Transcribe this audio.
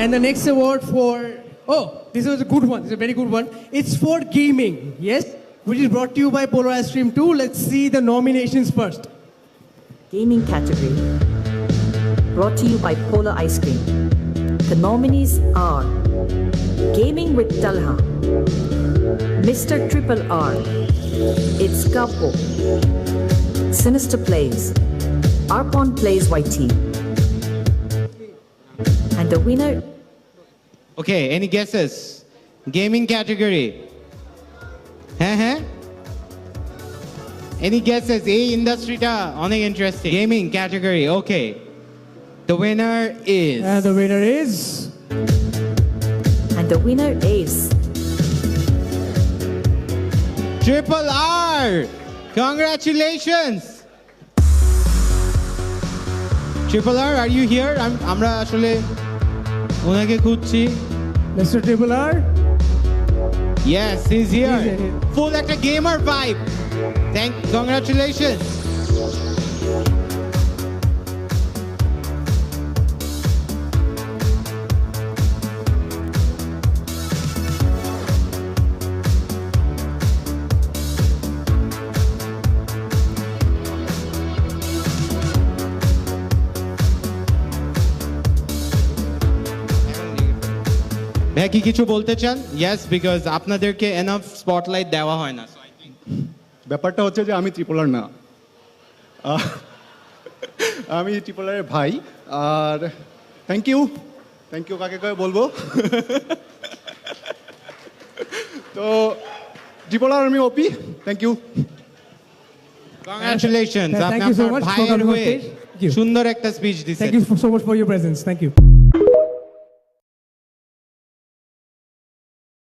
And the next award for oh, this was a good one. Is a very good one. It's for gaming. Yes, which is brought to you by Polar Ice Cream 2. Let's see the nominations first. Gaming category. Brought to you by Polar Ice Cream. The nominees are Gaming with Talha, Mr. Triple R, It's Capo, Sinister Plays, Arpon Plays YT. And the winner Okay, any guesses? Gaming category. হ্যাঁ হ্যাঁ any guesses এই ইন্ডাস্ট্রিটা অনেক interesting gaming category okay the winner is And the winner is and the winner is triple R congratulations triple R are you here আমরা আসলে ওনাকে খুঁজছি Mr. Triple Yes, he's here. He's here. Full একটা gamer vibe. Thank, congratulations. ভাইয়া কি কিছু বলতে চান? ইয়েস বিকজ আপনাদেরকে এনাফ স্পটলাইট দেওয়া হয় না। ব্যাপারটা হচ্ছে যে আমি ত্রিপোলার না। আমি ত্রিপোলারের ভাই আর থ্যাংক ইউ থ্যাংক ইউ কাকে কাকে বলব? তো ত্রিপোলার আমি ওপি থ্যাংক ইউ কংগ্রাচুলেশনস আপনি আপনার ভাইয়ের হয়ে. সুন্দর একটা স্পিচ দিছেন Thank you so much for your presence. Thank you.